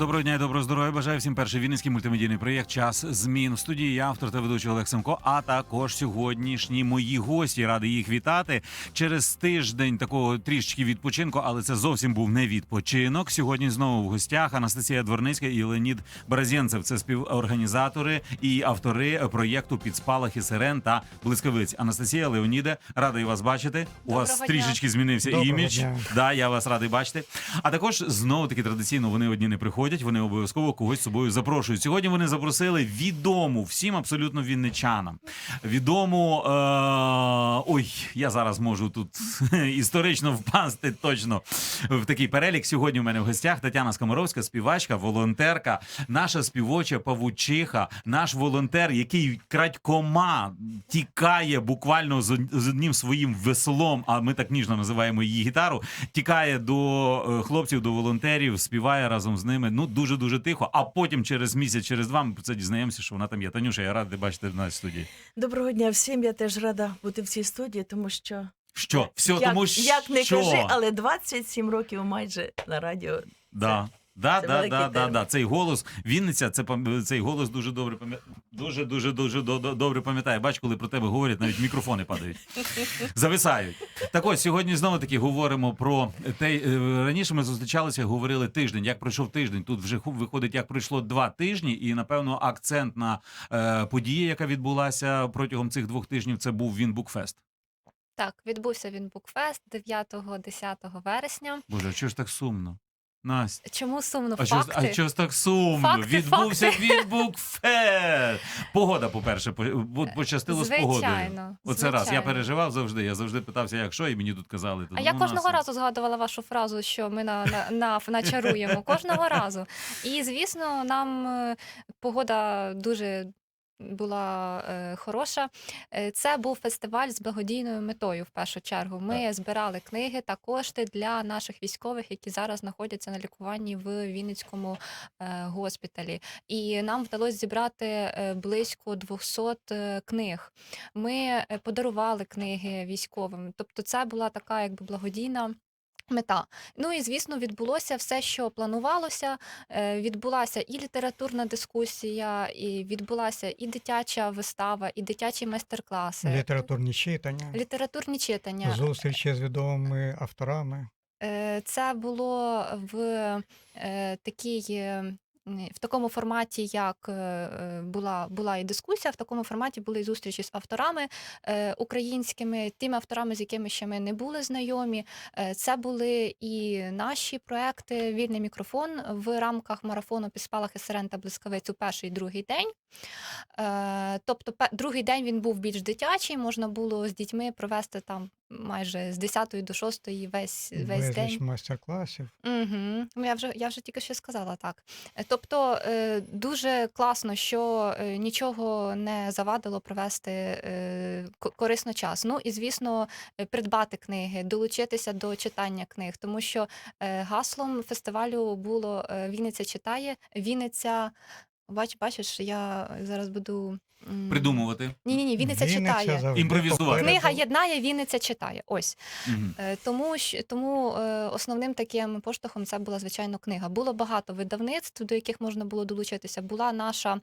Доброго дня і доброго здоров'я. Бажаю всім перший вінницький мультимедійний проєкт Час змін в студії. Я автор та ведучий Олег Семко. А також сьогоднішні мої гості. Радий їх вітати через тиждень такого трішечки відпочинку, але це зовсім був не відпочинок. Сьогодні знову в гостях Анастасія Дворницька і Леонід Бразєнцев. Це співорганізатори і автори проєкту «Під спалахи сирен та блискавиць. Анастасія Леоніде, радий вас бачити. У вас Доброго дня. трішечки змінився Доброго імідж. дня. Да, я вас радий бачити. А також знову таки традиційно вони одні не приходять, вони обов'язково когось з собою запрошують. Сьогодні вони запросили відому всім абсолютно вінничанам. Відому е- ой, я зараз можу тут історично впасти точно в такий перелік. Сьогодні у мене в гостях Тетяна Скоморовська, співачка, волонтерка, наша співоча павучиха, наш волонтер, який крадькома тікає буквально з од- з одним своїм веслом, а ми так ніжно називаємо її гітару. Тікає до е, хлопців, до волонтерів, співає разом з ними. Ну дуже дуже тихо. А потім через місяць, через два ми про це дізнаємося, що вона там є. Танюша, я радий бачити в нас в студії. Доброго дня всім. Я теж рада бути в цій студії, тому що Що? Все, як, тому що як не кажи, але 27 років майже на радіо. Да. Да, це да, да, да, да. Цей голос Вінниця, це цей голос дуже добре пам'ятає. Дуже, дуже, дуже до- до- добре пам'ятає. Бач, коли про тебе говорять, навіть мікрофони падають. Зависають. Так ось сьогодні знову таки говоримо про те. е, Раніше ми зустрічалися, говорили тиждень. Як пройшов тиждень? Тут вже ху- виходить, як пройшло два тижні, і напевно акцент на е, події, яка відбулася протягом цих двох тижнів, це був Вінбукфест. Так, відбувся він букфест 9-10 вересня. Боже, а чого ж так сумно? Настя. Чому сумно А чого, факти? а чого ж так сумно? Факти, Відбувся факти. Вінбукфест. Погода, по-перше, по- по- пощастило з погодою. Звичайно, Оце раз. Я звичайно. переживав завжди. Я завжди питався, як що, і мені тут казали. А я ну, кожного нас- разу згадувала вашу фразу, що ми на, на, на, начаруємо. Кожного разу. І звісно, нам е, погода дуже. Була е, хороша. Е, Це був фестиваль з благодійною метою. В першу чергу ми збирали книги та кошти для наших військових, які зараз знаходяться на лікуванні в Вінницькому е, госпіталі. І нам вдалося зібрати близько 200 е, книг. Ми подарували книги військовим. Тобто, це була така якби благодійна. Мета. Ну і звісно, відбулося все, що планувалося. Е, Відбулася і літературна дискусія, і відбулася і дитяча вистава, і дитячі майстер-класи, Літературні читання, літературні читання. зустрічі з відомими авторами. Е, Це було в е, такій. В такому форматі, як е, е, була, була і дискусія, в такому форматі були і зустрічі з авторами е, українськими, тими авторами, з якими ще ми не були знайомі. Це були і наші проекти Вільний мікрофон в рамках марафону «Підспалахи сирен та блискавиць у перший і другий день. Тобто, другий день він був більш дитячий, можна було з дітьми провести там майже з 10 до 6 весь, весь безліч день. майстер-класів. Угу. Я вже я вже тільки що сказала так. Е, Тобто е, дуже класно, що е, нічого не завадило провести е, корисно час. Ну і звісно, е, придбати книги, долучитися до читання книг, тому що е, гаслом фестивалю було е, Вінниця читає, Вінниця. Бач, бачиш, я зараз буду м, Придумувати, Ні, ні, ні, Вінниця, читає. завжди Імпровізувати. попереду. Книга єднає, Вінниця читає. Ось. Мгм. Е, Тому тому е, основним таким поштовхом це була звичайно книга. Було багато видавництв, до яких можна було долучитися. Була наша е,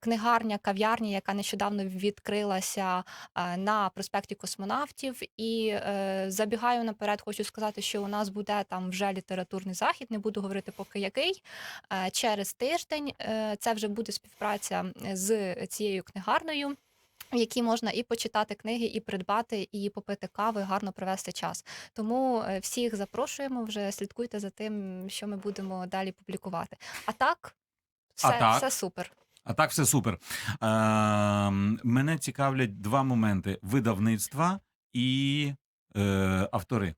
книгарня, кав'ярня, яка нещодавно відкрилася е, на проспекті космонавтів. І е, забігаю наперед, хочу сказати, що у нас буде там вже літературний захід. Не буду говорити поки який. Е, через тиждень е, це вже буде співпраця з цією книгарнею в якій можна і почитати книги, і придбати, і попити кави, гарно провести час. Тому е, всіх запрошуємо вже слідкуйте за тим, що ми будемо далі публікувати. А так, все, А так? все супер. А так все супер. Е, мене цікавлять два моменти: видавництва і е, автори.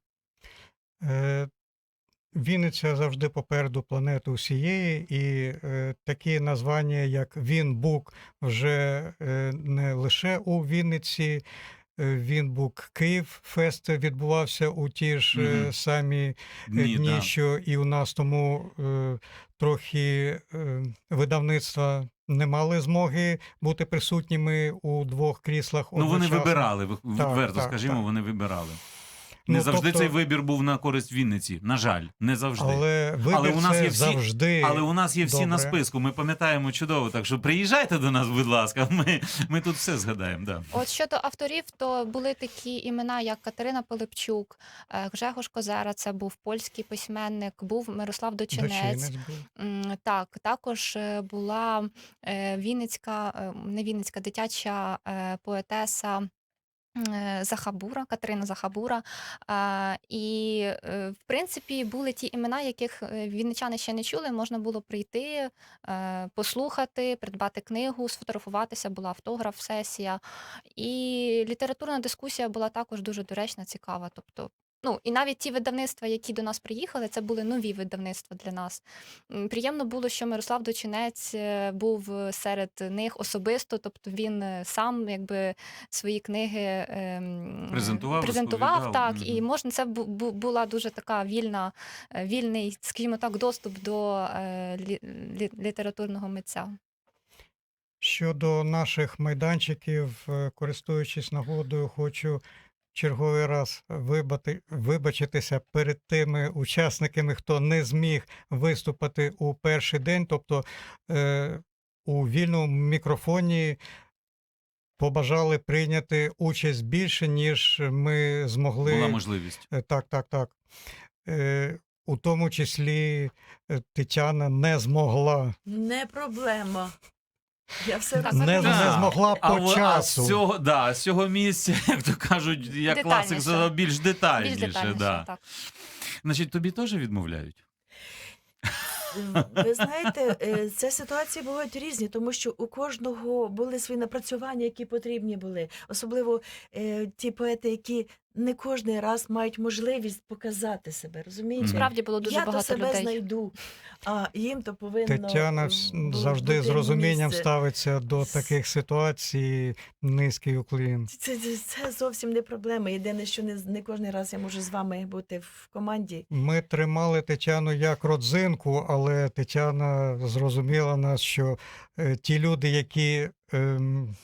Е, Вінниця завжди попереду планети усієї, і е, такі названня, як Вінбук, вже е, не лише у Вінниці е, Вінбук Київ фест відбувався у ті ж Мгм. самі е, Ні, дні, да. що і у нас, тому е, трохи е, видавництва не мали змоги бути присутніми у двох кріслах. Ну вони вибирали, ви- відверто так, скажімо, так. вони вибирали. Не Ну, завжди тобто- цей вибір був на користь Вінниці. На жаль, не завжди. Але вибір у нас це є всі- завжди. Але у нас є всі на списку. Ми пам'ятаємо чудово. Так що приїжджайте до нас, будь ласка. Ми, ми тут все згадаємо. Да. От щодо авторів, то були такі імена, як Катерина Пилипчук, е, Гжегош Козера, це був польський письменник, був Мирослав Дочинець. Дочинець був. Так, також е, була е, Вінницька, е, не Вінницька, дитяча е, поетеса. Е, Захабура, Катерина Захабура. І, е, в принципі, були ті імена, яких е, вінничани ще не чули. Можна було прийти, послухати, придбати книгу, сфотографуватися, була автограф-сесія. І літературна дискусія була також дуже доречна, цікава. Тобто, ну і навіть ті видавництва, які до нас приїхали, це були нові видавництва для нас. Приємно було, що Мирослав Дочинець е, був е, серед них особисто, тобто він е, сам якби свої книги ем, Презентував, презентував так, і можна це бу- бу- була дуже така вільна, вільний, скажімо так, доступ до е, лі- лі- літературного митця. Щодо наших майданчиків, користуючись нагодою, хочу черговий раз вибати, вибачитися перед тими учасниками, хто не зміг виступити у перший день, тобто е, у вільному мікрофоні. Побажали прийняти участь більше, ніж ми змогли. Була можливість. Е, Так, так, так. Е, у тому числі е, Тетяна не змогла. Не проблема. Я все Не, не змогла по а, в- а часу. з цього, да, з цього місця, як то кажуть, як класик Детальніше. більш детальніше. Більш детальніше, да. так. Значить, тобі теж відмовляють? Ви знаєте, е, це ситуації бувають різні, тому що у кожного були свої напрацювання, які потрібні були. Особливо е, ті поети, які не кожний раз мають можливість показати себе. Розумієте? Справді було дуже Я то себе людей. знайду, а їм то повинно Тетяна бу- завжди бути з розумінням місце. ставиться до С- таких ситуацій. Низький уклін. Це, це, це зовсім не проблема. Єдине, що не, не кожен раз я можу з вами бути в команді. Ми тримали Тетяну як родзинку, але Тетяна зрозуміла нас, що е, ті люди, які ем,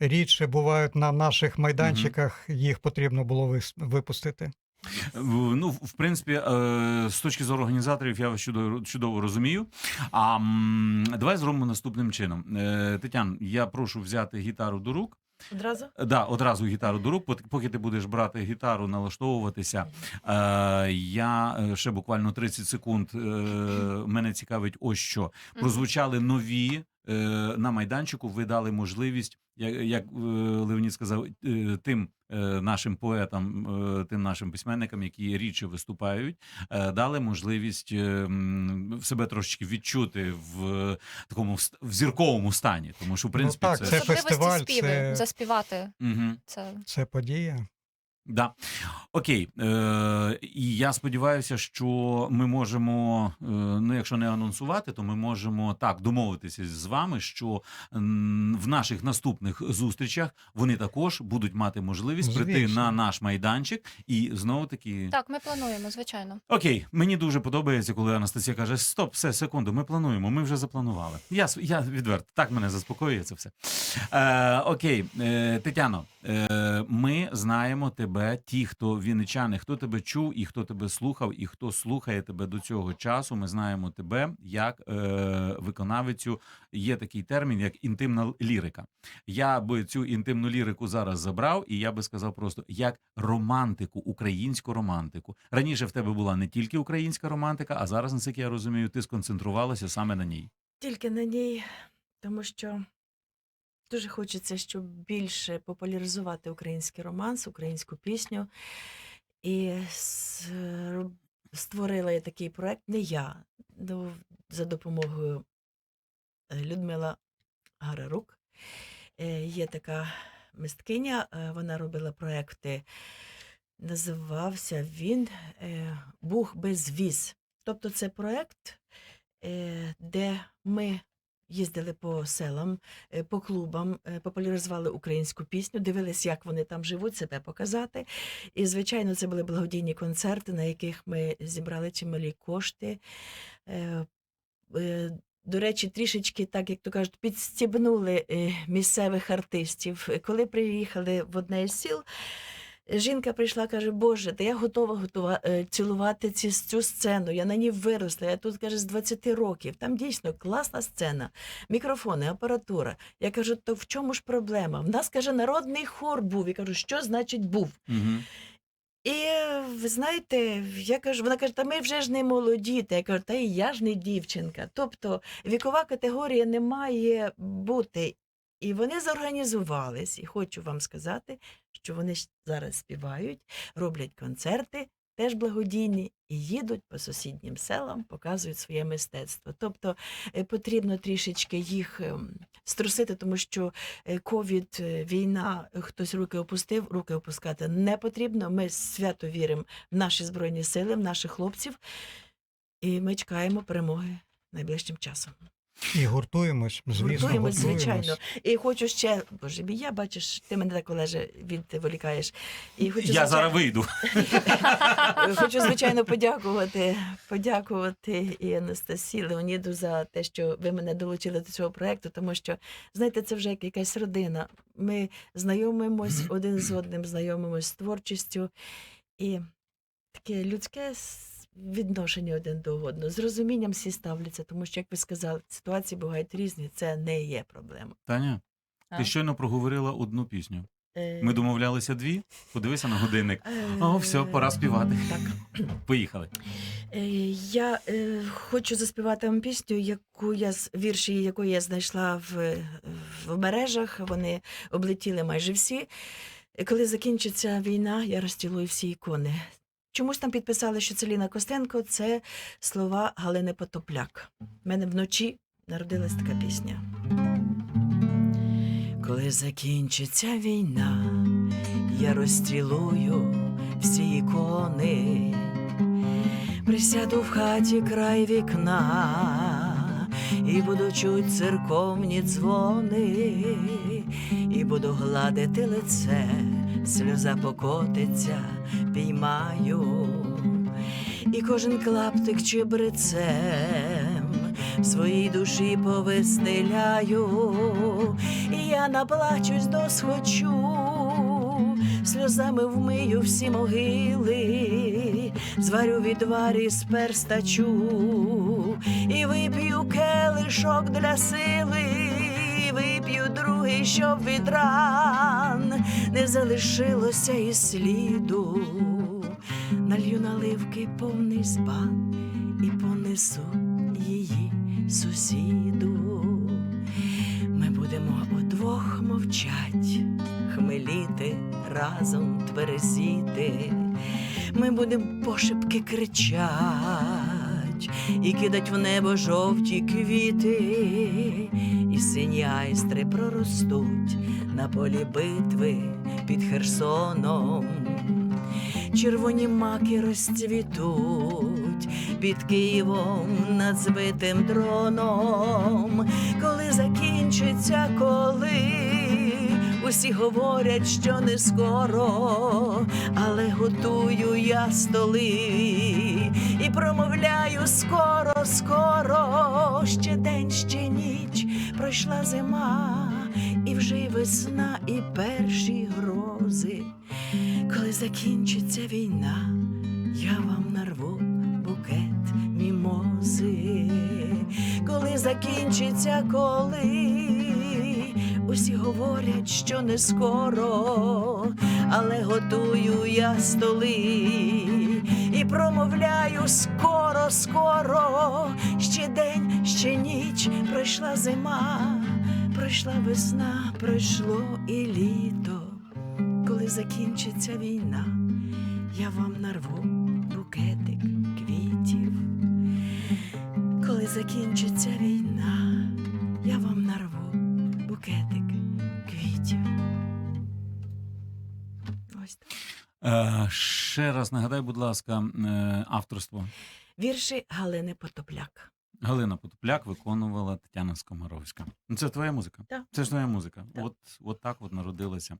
рідше бувають на наших майданчиках, їх потрібно було випустити. Ну, в принципі, е, з точки зору організаторів, я вас чудово, чудово розумію. А давай зробимо наступним чином. Е, Тетян, я прошу взяти гітару до рук. Одразу? Да, одразу гітару до рук. Поки ти будеш брати гітару, налаштовуватися. Е, я е, ще буквально 30 секунд. Е, мене цікавить ось що. Прозвучали нові. Е, На майданчику ви дали можливість, як, як е, Леонід сказав, е, тим нашим поетам, тим нашим письменникам, які рідше виступають, дали можливість себе трошечки відчути в такому в зірковому стані. Тому що, в принципі, так, це, це Особливості фестиваль, співи, це- заспівати. Угу. Це Це подія. Да. Окей. Е, і я сподіваюся, що ми можемо, е, ну якщо не анонсувати, то ми можемо так домовитися з вами, що м, в наших наступних зустрічах вони також будуть мати можливість прийти Звісно. на наш майданчик і знову таки. так, ми плануємо, звичайно. Окей, мені дуже подобається, коли Анастасія каже: Стоп, все, секунду, ми плануємо, ми вже запланували. Я, с- я відверто, так мене заспокоює це все. Е, окей, е, Тетяно, ми знаємо тебе, ті, хто вінничани, хто тебе чув і хто тебе слухав, і хто слухає тебе до цього часу. Ми знаємо тебе як е, виконавицю. Є такий термін, як інтимна лірика. Я би цю інтимну лірику зараз забрав, і я би сказав просто як романтику, українську романтику. Раніше в тебе була не тільки українська романтика, а зараз, наскільки я розумію, ти сконцентрувалася саме на ній. Тільки на ній, тому що дуже хочеться, щоб більше популяризувати український романс, українську пісню. І створила я такий проект, не я, ну, за допомогою е, Людмила Гарарук. Е, Є така мисткиня, е, вона робила проекти. Називався він Бух без віз. Тобто це проект, де ми їздили по селам, е, по клубам, е, популяризували українську пісню, дивились, як вони там живуть, себе показати. І, звичайно, це були благодійні концерти, на яких ми зібрали чималі кошти. Е, До речі, трішечки, так як то кажуть, підстібнули місцевих артистів. Коли приїхали в одне із сіл, жінка прийшла, каже: Боже, та я готова готова е, цілувати ці, цю сцену. Я на ній виросла. Я тут каже з 20 років. Там дійсно класна сцена, мікрофони, апаратура. Я кажу, то в чому ж проблема? В нас каже, народний хор був. Я кажу, що значить був? Угу. І ви знаєте, я кажу, вона каже, та ми вже ж не молоді. Та я кажу, та і я ж не дівчинка. Тобто вікова категорія не має бути. І вони зорганізувались, і хочу вам сказати, що вони зараз співають, роблять концерти, теж благодійні, і їдуть по сусіднім селам, показують своє мистецтво. Тобто е, потрібно трішечки їх ем, струсити, тому що е, ковід, е, війна, хтось руки опустив, руки опускати не потрібно. Ми свято віримо в наші збройні сили, в наших хлопців, і ми чекаємо перемоги найближчим часом. І гуртуємось, звісно, Гуртуємось, гуртуємось. звичайно. І хочу ще, боже мій, я бачиш, ти мене так Олеже відволікаєш. І хочу Я звичайно- зараз вийду. Хочу, звичайно, подякувати, подякувати і Анастасії Леоніду за те, що ви мене долучили до цього проекту, тому що, знаєте, це вже як якась родина. Ми знайомимось один з одним, знайомимось з творчістю і таке людське відношення один до одного. З розумінням всі ставляться, тому що, як ви сказали, ситуації бувають різні, це не є проблема. Таня, А? ти щойно проговорила одну пісню. Е, Ми домовлялися дві. Подивися на годинник. е, О, все, пора співати. Так. Поїхали. Е, Я е, хочу заспівати вам пісню, яку я з вірші, яку я знайшла в, в мережах. Вони облетіли майже всі. Коли закінчиться війна, я розцілую всі ікони. Чомусь там підписали, що це Ліна Костенко, це слова Галини Потопляк. У мене вночі народилась така пісня. Коли закінчиться війна, я розцілую всі ікони. Присяду в хаті край вікна, і буду чуть церковні дзвони, і буду гладити лице, сльоза покотиться, піймаю, і кожен клаптик чебрецем в своїй душі повистеляю, і я наплачусь досхочу, сльозами вмию всі могили, зварю відварі з перстачу, і вип'ю келишок для сили, вип'ю другий, щоб від ран не залишилося і сліду. Налью наливки повний збан і понесу її сусіду. Ми будемо удвох мовчать, хмеліти, разом тверезіти. Ми будемо пошепки кричать і кидать в небо жовті квіти, і сині айстри проростуть на полі битви під Херсоном. Червоні маки розцвітуть під Києвом над збитим дроном, коли закінчиться, коли усі говорять, що не скоро, але готую я столи і промовляю скоро, скоро, ще день, ще ніч, пройшла зима, і вже й весна, і перші грози. Коли закінчиться війна, я вам нарву букет мімози. Коли закінчиться, коли усі говорять, що не скоро, але готую я столи і промовляю скоро, скоро, ще день, ще ніч, пройшла зима, пройшла весна, пройшло і літо коли закінчиться війна, я вам нарву букетик квітів. Коли закінчиться війна, я вам нарву Ось так. Е, ще раз нагадай, будь ласка, е, авторство. Вірші Галини Потопляк. Галина Потопляк виконувала Тетяна Скомаровська. Ну, це твоя музика. Так. Це ж твоя музика. Так. От, от так от народилася.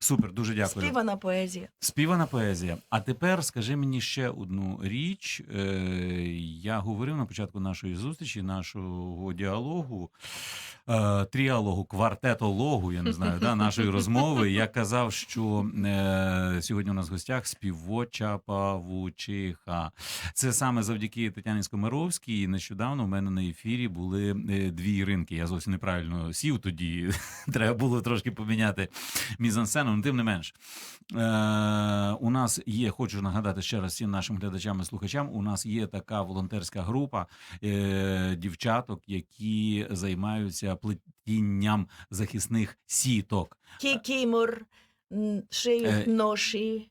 Супер, дуже дякую. Співана поезія. Співана поезія. А тепер скажи мені ще одну річ. Е, я говорив на початку нашої зустрічі, нашого діалогу, е, тріалогу, квартетологу, я не знаю, да, нашої розмови. Я казав, що е, сьогодні у нас в гостях співоча павучиха. Це саме завдяки Тетяні Скомаровській. Нещодавно в мене на ефірі були е, дві ринки. Я зовсім неправильно сів тоді. Треба було трошки поміняти мізансцену, але тим не менш. Е, у нас є, хочу нагадати ще раз всім нашим глядачам і слухачам. У нас є така волонтерська група е, дівчаток, які займаються плетінням захисних сіток. Кікімор, шиють Е, ноші.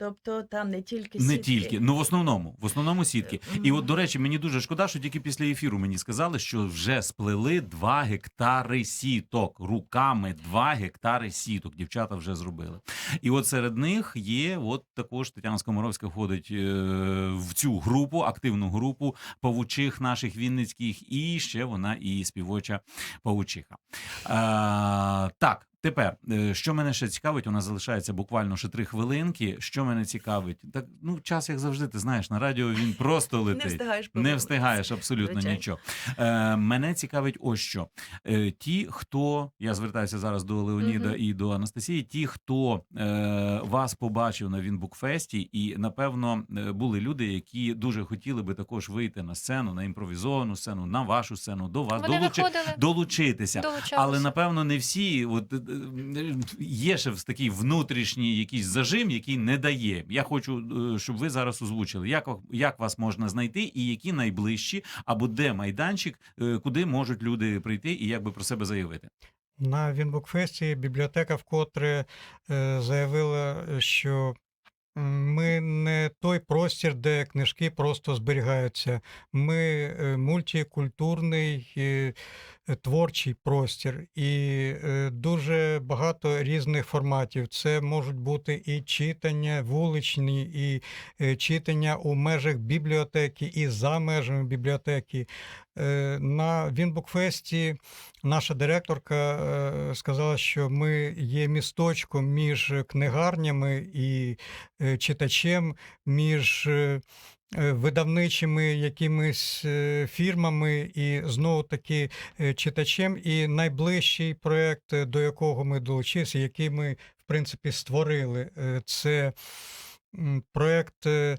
Тобто там не тільки Не тільки, ну в основному, в основному сітки. І от, до речі, мені дуже шкода, що тільки після ефіру мені сказали, що вже сплели 2 гектари сіток. Руками 2 гектари сіток. Дівчата вже зробили. І от серед них є, от також Тетяна Скоморовська входить е, в цю групу, активну групу павучих наших вінницьких, і ще вона і співоча павучиха. Е, так. Тепер, е, що мене ще цікавить, у нас залишається буквально ще три хвилинки. Що мене цікавить? Так, ну, час, як завжди, ти знаєш, на радіо він просто Не встигаєш Не встигаєш абсолютно Звичайно. нічого. Е, мене цікавить ось що. Е, ті, хто я звертаюся зараз до Леоніда Мгм. і до Анастасії, ті, хто е, вас побачив на Вінбукфесті, і напевно е, були люди, які дуже хотіли би також вийти на сцену, на імпровізовану сцену, на вашу сцену, до вас Вони долучи- долучитися. долучалися. Але напевно не всі. От є ще такий внутрішній якийсь зажим, який не дає. Я хочу, е, щоб ви зараз озвучили, як як вас можна знайти, і які найближчі, або де майданчик, е, куди можуть люди прийти і як би про себе заявити. На Вінбукфесті бібліотека вкотре е, заявила, що ми не той простір, де книжки просто зберігаються. Ми е, мультикультурний е, е, творчий простір і е, дуже багато різних форматів. Це можуть бути і читання вуличні, і е, читання у межах бібліотеки, і за межами бібліотеки. Е, На Вінбукфесті наша директорка е, сказала, що ми є місточком між книгарнями і е, читачем, між е, е, видавничими якимись е, фірмами і знову таки е, читачем. І найближчий проект, е, до якого ми долучилися, який ми в принципі створили, е, це проект е,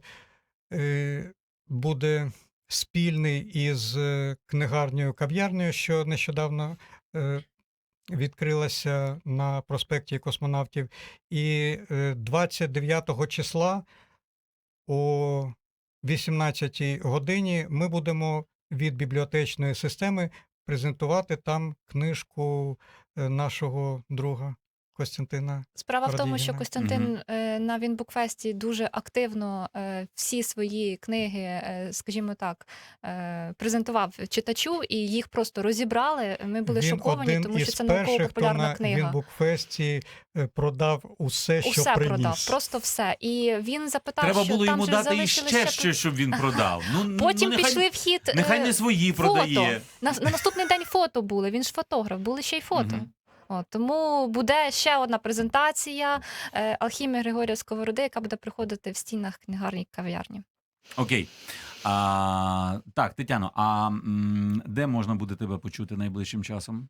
е, буде спільний із е, книгарнею кав'ярнею, що нещодавно е, відкрилася на проспекті космонавтів. І е, 29 числа о 18 годині ми будемо від бібліотечної системи презентувати там книжку е, нашого друга Костянтина. Справа в тому, що Радігіна. Костянтин е, на Вінбукфесті дуже активно е, всі свої книги, е, скажімо так, презентував читачу, і їх просто розібрали. Ми були Він шоковані, один тому що із це перших, хто науково-популярна на книга. Вінбукфесті продав усе, що Усе приніс. продав, просто все. І він запитав, Треба що було там йому дати залишилися іще щось, щоб він продав. Ну Потім ну, нехай, пішли в хід. нехай не свої фото. продає. На, на наступний день фото були. Він ж фотограф, були ще й фото. Мгм. От, тому буде ще одна презентація е, Алхімії Григорія Сковороди, яка буде приходити в стінах книгарні кав'ярні. Окей. А, так, Тетяно, а м, де можна буде тебе почути найближчим часом?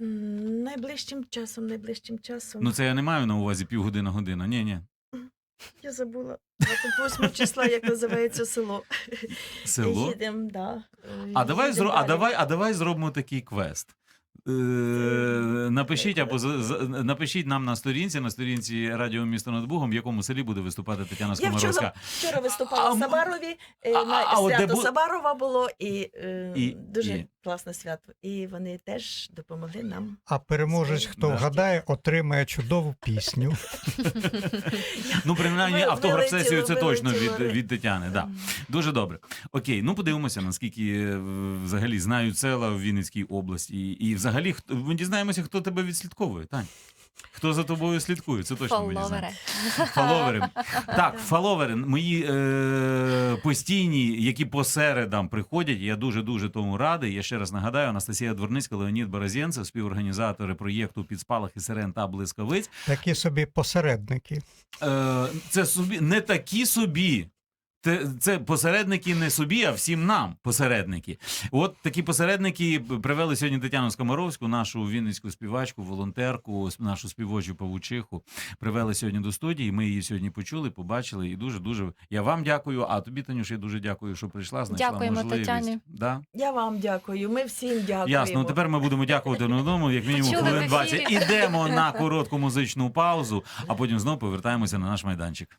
М, Найближчим часом, найближчим часом. Ну, це я не маю на увазі півгодина година. Ні, ні. Я забула. 28 числа, як називається село. Село. Їдемо, да. А давай, зро... а, давай, а давай зробимо такий квест. Е, напишіть або з- з- напишіть нам на сторінці, на сторінці Радіо Місто над Бугом, в якому селі буде виступати Тетяна Я вчора, Скомаровська. вчора виступала А, в Сабарові, е, а- на а от де свято бу- Сабарова було, і, е, І- дуже і- класне свято. І вони теж допомогли нам. А переможець, хто вгадає, отримає чудову пісню. Ну, принаймні, Ви- автограф сесію це точно від, від Тетяни. Да. Дуже добре. Окей, ну подивимося, наскільки е, взагалі знають села в Вінницькій області. І взагалі хто- ми дізнаємося, хто тебе відслідковує. Тань. Хто за тобою слідкує? Це точно мені знає. Фоловери. Так, фоловери, мої е, постійні, які по середам приходять. Я дуже дуже тому радий. Я ще раз нагадаю: Анастасія Дворницька, Леонід Борозєнцев, співорганізатори проєкту під спалахи сирен та блискавиць. Такі собі посередники. Е, це собі не такі собі. Це, це посередники не собі, а всім нам посередники. От такі посередники привели сьогодні Тетяну Скомаровську, нашу вінницьку співачку, волонтерку, нашу співочу павучиху. Привели сьогодні до студії. Ми її сьогодні почули, побачили. І дуже дуже я вам дякую. А тобі, Танюш, я дуже дякую, що прийшла. Знайшла Дякуємо, можливість. Тетяні. Да? Я вам дякую. Ми всім дякуємо. Ясно, ну тепер ми будемо дякувати одному, як мінімум хвилин 20. Ідемо на коротку музичну паузу, а потім знову повертаємося на наш майданчик.